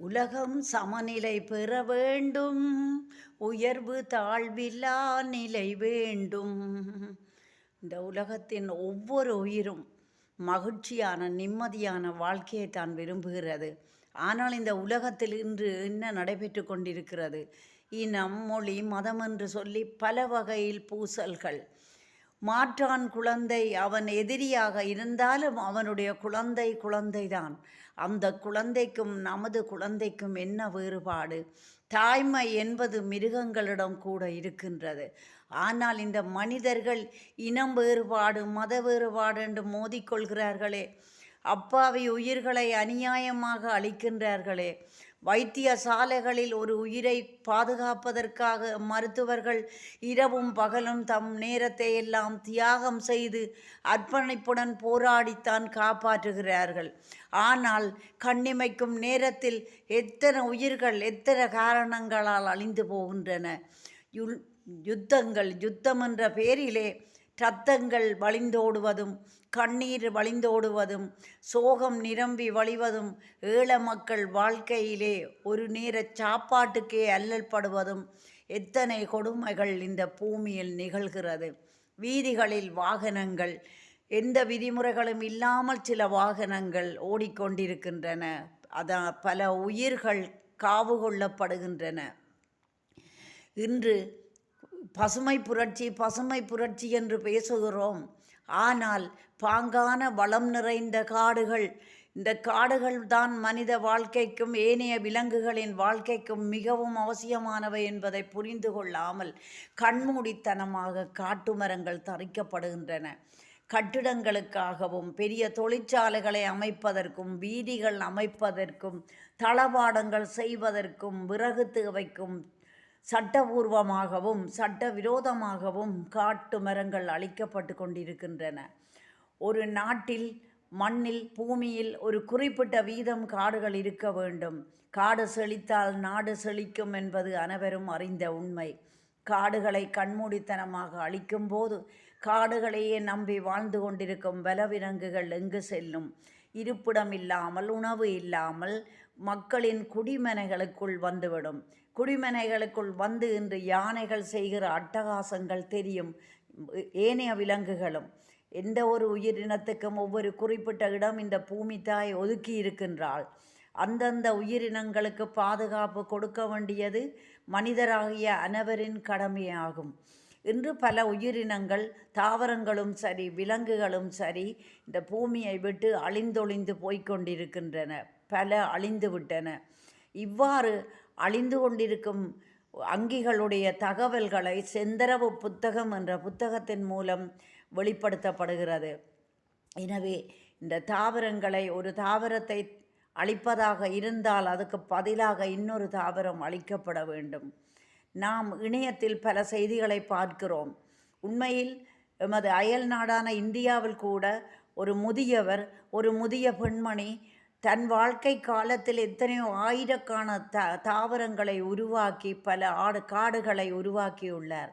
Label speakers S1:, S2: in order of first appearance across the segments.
S1: உலகம் சமநிலை பெற வேண்டும். உயர்வு தாழ்வில்லா நிலை வேண்டும். இந்த உலகத்தின் ஒவ்வொரு உயிரும் மகிழ்ச்சியான நிம்மதியான வாழ்க்கையை தான் விரும்புகிறது. ஆனால் இந்த உலகத்தில் இன்று என்ன நடைபெற்று கொண்டிருக்கிறது? இனம் மொழி மதம் என்று சொல்லி பல வகையில் பூசல்கள். மாற்றான் குழந்தை அவன் எதிரியாக இருந்தாலும் அவனுடைய குழந்தை குழந்தைதான். அந்த குழந்தைக்கும் நமது குழந்தைக்கும் என்ன வேறுபாடு? தாய்மை என்பது மிருகங்களிடம் கூட இருக்கின்றது. ஆனால் இந்த மனிதர்கள் இனம் வேறுபாடு மத வேறுபாடு என்று மோதிக்கொள்கிறார்களே அப்பாவி உயிர்களை அநியாயமாக அளிக்கின்றார்களே வைத்தியசாலைகளில் ஒரு உயிரை பாதுகாப்பதற்காக மருத்துவர்கள் இரவும் பகலும் தம் நேரத்தை எல்லாம் தியாகம் செய்து அர்ப்பணிப்புடன் போராடித்தான் காப்பாற்றுகிறார்கள். ஆனால் கண்ணிமைக்கும் நேரத்தில் எத்தனை உயிர்கள் எத்தனை காரணங்களால் அழிந்து போகின்றன? யுல் யுத்தங்கள் யுத்தம் என்ற பேரிலே இரத்தங்கள் வழிந்தோடுவதும் கண்ணீர் வழிந்தோடுவதும் சோகம் நிரம்பி வழிவதும் ஏழ மக்கள் வாழ்க்கையிலே ஒரு நேர சாப்பாட்டுக்கே அல்லல்படுவதும் எத்தனை கொடுமைகள் இந்த பூமியில் நிகழ்கிறது. வீதிகளில் வாகனங்கள் எந்த விதிமுறைகளும் இல்லாமல் சில வாகனங்கள் ஓடிக்கொண்டிருக்கின்றன. அதான் பல உயிர்கள் காவு கொள்ளப்படுகின்றன. இன்று பசுமை புரட்சி பசுமை புரட்சி என்று பேசுகிறோம். ஆனால் பாங்கான வளம் நிறைந்த காடுகள் இந்த காடுகள் தான் மனித வாழ்க்கைக்கும் ஏனைய விலங்குகளின் வாழ்க்கைக்கும் மிகவும் அவசியமானவை என்பதை புரிந்து கொள்ளாமல் கண்மூடித்தனமாக காட்டு மரங்கள் தரிக்கப்படுகின்றன. கட்டிடங்களுக்காகவும் பெரிய தொழிற்சாலைகளை அமைப்பதற்கும் வீதிகள் அமைப்பதற்கும் தளபாடங்கள் செய்வதற்கும் விறகு தேவைக்கும் சட்டபூர்வமாகவும் சட்ட விரோதமாகவும் காட்டு மரங்கள் அழிக்கப்பட்டு கொண்டிருக்கின்றன. ஒரு நாட்டில் மண்ணில் பூமியில் ஒரு குறிப்பிட்ட வீதம் காடுகள் இருக்க வேண்டும். காடு செழித்தால் நாடு செழிக்கும் என்பது அனைவரும் அறிந்த உண்மை. காடுகளை கண்மூடித்தனமாக அழிக்கும்போது காடுகளையே நம்பி வாழ்ந்து கொண்டிருக்கும் பலவிலங்குகள் எங்கு செல்லும்? இருப்பிடம் இல்லாமல் உணவு இல்லாமல் மக்களின் குடிமனைகளுக்குள் வந்துவிடும். குடிமனைகளுக்குள் வந்து இன்று யானைகள் செய்கிற அட்டகாசங்கள் தெரியும். ஏனைய விலங்குகளும். எந்த ஒரு உயிரினத்துக்கும் ஒவ்வொரு குறிப்பிட்ட இடம் இந்த பூமி தாய் ஒதுக்கி இருக்கின்றாள். அந்தந்த உயிரினங்களுக்கு பாதுகாப்பு கொடுக்க வேண்டியது மனிதராகிய அனைவரின் கடமையாகும் இன்று பல உயிரினங்கள் தாவரங்களும் சரி விலங்குகளும் சரி இந்த பூமியை விட்டு அழிந்தொழிந்து போய்கொண்டிருக்கின்றன பல அழிந்துவிட்டன இவ்வாறு அழிந்து கொண்டிருக்கும் அங்கிகளுடைய தகவல்களை செந்தரவு புத்தகம் என்ற புத்தகத்தின் மூலம் வெளிப்படுத்தப்படுகிறது. எனவே இந்த தாவரங்களை ஒரு தாவரத்தை அழிப்பதாக இருந்தால் அதுக்கு பதிலாக இன்னொரு தாவரம் அழிக்கப்பட வேண்டும். நாம் இணையத்தில் பல செய்திகளை பார்க்கிறோம். உண்மையில் எமது அயல் நாடான இந்தியாவில் கூட ஒரு முதியவர் ஒரு முதிய பெண்மணி தன் வாழ்க்கை காலத்தில் எத்தனையோ ஆயிரக்கான த தாவரங்களை உருவாக்கி பல ஆடு காடுகளை உருவாக்கியுள்ளார்.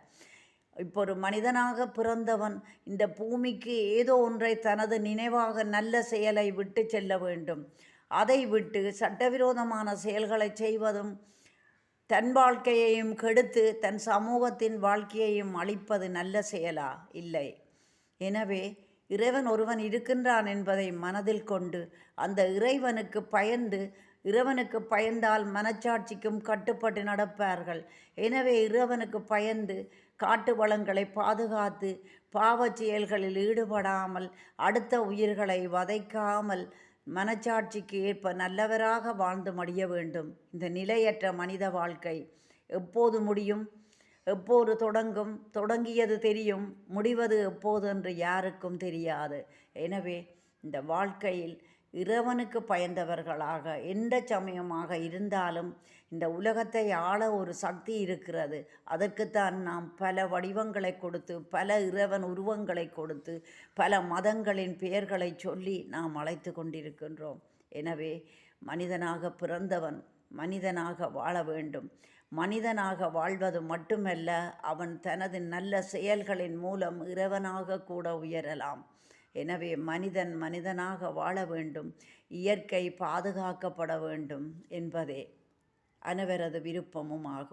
S1: இப்போ ஒரு மனிதனாக பிறந்தவன் இந்த பூமிக்கு ஏதோ ஒன்றை தனது நினைவாக நல்ல செயலை விட்டு செல்ல வேண்டும். அதை விட்டு சட்டவிரோதமான செயல்களை செய்வதும் தன் வாழ்க்கையையும் கெடுத்து தன் சமூகத்தின் வாழ்க்கையையும் அழிப்பது நல்ல செயலா? இல்லை. எனவே இறைவன் ஒருவன் இருக்கின்றான் என்பதை மனதில் கொண்டு அந்த இறைவனுக்கு பயந்து இறைவனுக்கு பயந்தால் மனச்சாட்சிக்கும் கட்டுப்பட்டு நடப்பார்கள். எனவே இறைவனுக்கு பயந்து காட்டு வளங்களை பாதுகாத்து பாவச் செயல்களில் ஈடுபடாமல் அடுத்த உயிர்களை வதைக்காமல் மனச்சாட்சிக்கு ஏற்ப நல்லவராக வாழ்ந்து மடிய வேண்டும். இந்த நிலையற்ற மனித வாழ்க்கை எப்போது முடியும்? எப்போது தொடங்கும் தொடங்கியது தெரியும் முடிவது எப்போது என்று யாருக்கும் தெரியாது. எனவே இந்த வாழ்க்கையில் இறைவனுக்கு பயந்தவர்களாக எந்த சமயமாக இருந்தாலும் இந்த உலகத்தை ஆள ஒரு சக்தி இருக்கிறது. அதற்குத்தான் நாம் பல வடிவங்களை கொடுத்து பல இறைவன் உருவங்களை கொடுத்து பல மதங்களின் பெயர்களை சொல்லி நாம் அழைத்து கொண்டிருக்கின்றோம். எனவே மனிதனாக பிறந்தவன் மனிதனாக வாழ வேண்டும். மனிதனாக வாழ்வது மட்டுமல்ல அவன் தனது நல்ல செயல்களின் மூலம் இறைவனாக கூட உயரலாம். எனவே மனிதன் மனிதனாக வாழ வேண்டும். இயற்கை பாதுகாக்கப்பட வேண்டும் என்பதே. அனைவரது விருப்பமும் ஆகும்.